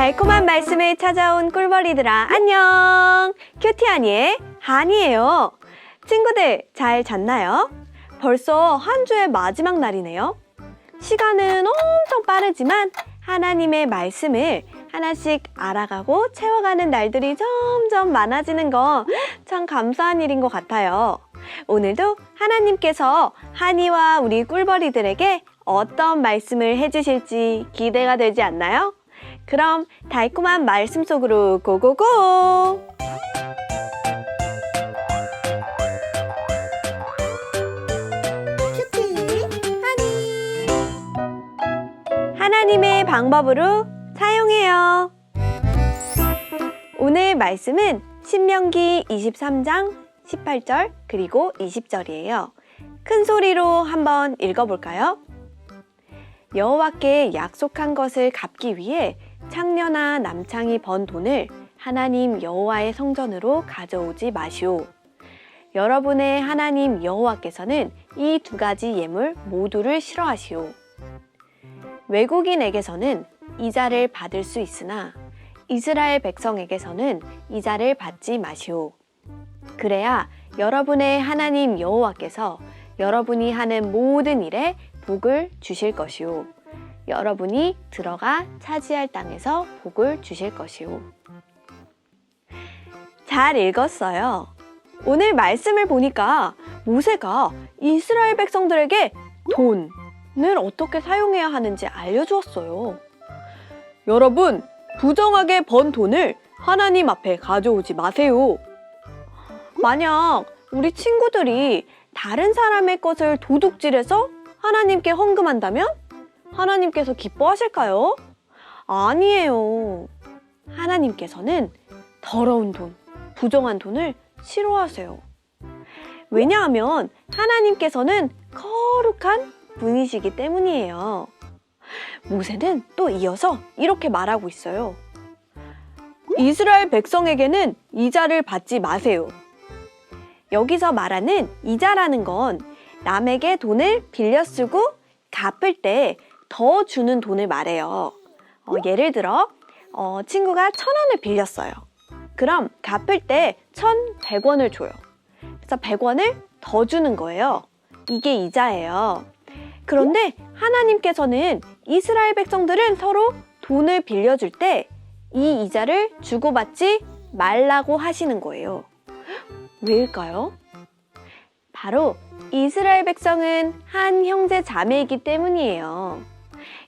달콤한 말씀을 찾아온 꿀벌이들아 안녕 큐티하니의 한이에요 친구들 잘 잤나요? 벌써 한 주의 마지막 날이네요 시간은 엄청 빠르지만 하나님의 말씀을 하나씩 알아가고 채워가는 날들이 점점 많아지는 거 참 감사한 일인 것 같아요 오늘도 하나님께서 한이와 우리 꿀벌이들에게 어떤 말씀을 해주실지 기대가 되지 않나요? 그럼 달콤한 말씀 속으로 고고고! 하나님의 방법으로 사용해요. 오늘 말씀은 신명기 23장 18절 그리고 20절이에요. 큰 소리로 한번 읽어볼까요? 여호와께 약속한 것을 갚기 위해 창녀나 남창이 번 돈을 하나님 여호와의 성전으로 가져오지 마시오. 여러분의 하나님 여호와께서는 이 두 가지 예물 모두를 싫어하시오. 외국인에게서는 이자를 받을 수 있으나 이스라엘 백성에게서는 이자를 받지 마시오. 그래야 여러분의 하나님 여호와께서 여러분이 하는 모든 일에 복을 주실 것이오. 여러분이 들어가 차지할 땅에서 복을 주실 것이오. 잘 읽었어요. 오늘 말씀을 보니까 모세가 이스라엘 백성들에게 돈을 어떻게 사용해야 하는지 알려주었어요. 여러분, 부정하게 번 돈을 하나님 앞에 가져오지 마세요. 만약 우리 친구들이 다른 사람의 것을 도둑질해서 하나님께 헌금한다면 하나님께서 기뻐하실까요? 아니에요. 하나님께서는 더러운 돈, 부정한 돈을 싫어하세요. 왜냐하면 하나님께서는 거룩한 분이시기 때문이에요. 모세는 또 이어서 이렇게 말하고 있어요. 이스라엘 백성에게는 이자를 받지 마세요. 여기서 말하는 이자라는 건 남에게 돈을 빌려 쓰고 갚을 때 더 주는 돈을 말해요. 어, 예를 들어, 어, 친구가 천 원을 빌렸어요. 그럼 갚을 때 천 백 원을 줘요. 그래서 백 원을 더 주는 거예요. 이게 이자예요. 그런데 하나님께서는 이스라엘 백성들은 서로 돈을 빌려줄 때 이 이자를 주고받지 말라고 하시는 거예요. 왜일까요? 바로 이스라엘 백성은 한 형제 자매이기 때문이에요.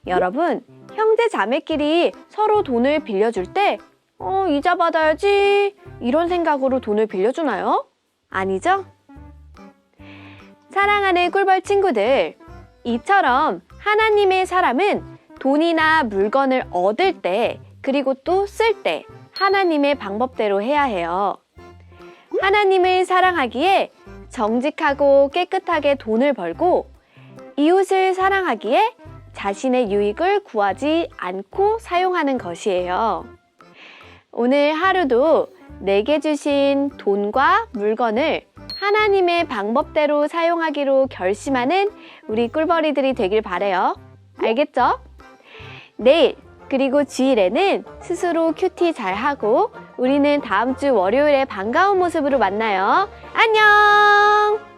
여러분, 형제 자매끼리 서로 돈을 빌려줄 때, 어, 이자 받아야지. 이런 생각으로 돈을 빌려주나요? 아니죠? 사랑하는 꿀벌 친구들, 이처럼 하나님의 사람은 돈이나 물건을 얻을 때, 그리고 또 쓸 때, 하나님의 방법대로 해야 해요. 하나님을 사랑하기에 정직하고 깨끗하게 돈을 벌고 이웃을 사랑하기에 자신의 유익을 구하지 않고 사용하는 것이에요. 오늘 하루도 내게 주신 돈과 물건을 하나님의 방법대로 사용하기로 결심하는 우리 꿀벌이들이 되길 바래요. 알겠죠? 내일 그리고 주일에는 스스로 큐티 잘 하고 우리는 다음 주 월요일에 반가운 모습으로 만나요. 안녕!